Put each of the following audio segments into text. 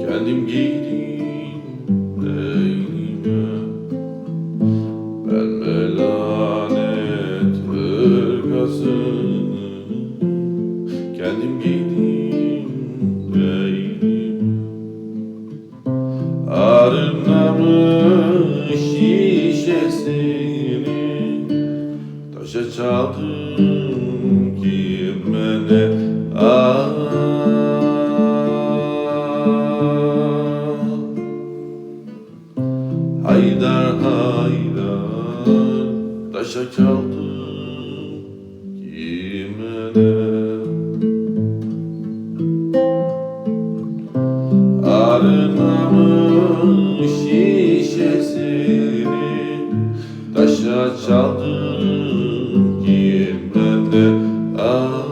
Kendim giydim beynime Ben melanet hırkasını şişesini Taşa çaldım girmene ah. Haydar haydar Taşa çaldım girmene Arınamış çaldım girmene ah.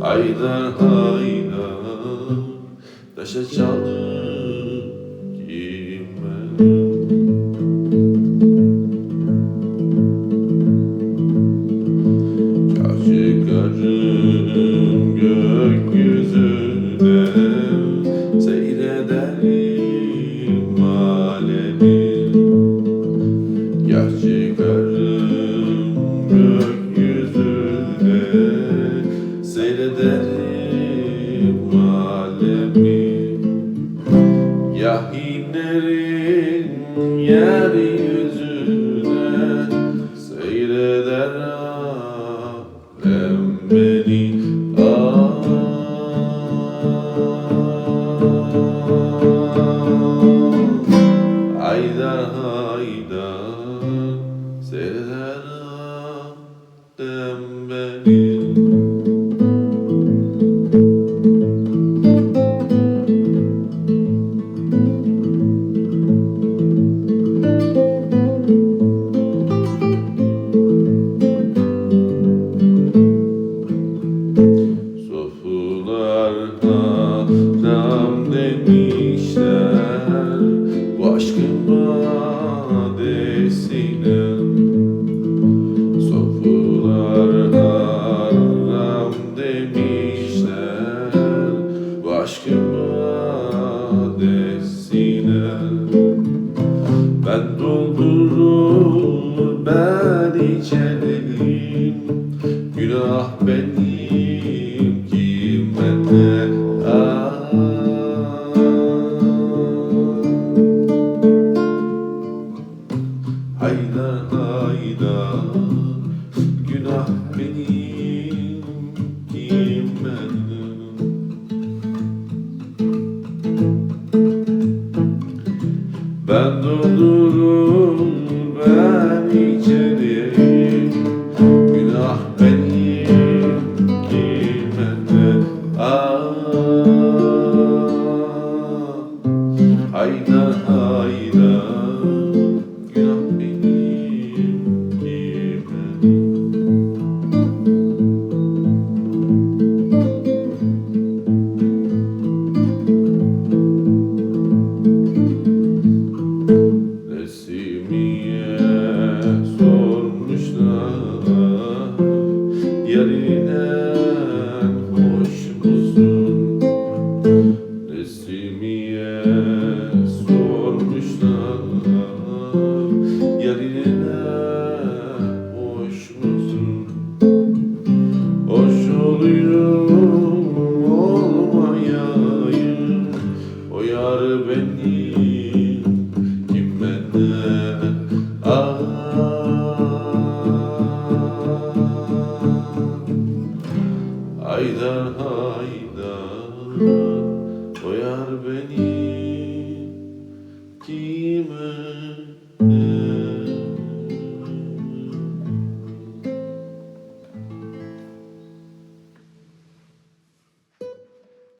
Haydar haydar Taşa çaldım Say to that Günah benim kime ah. Haydar haydar Günah benim kime Resmiye yar benim kime ne ah. Haydar haydar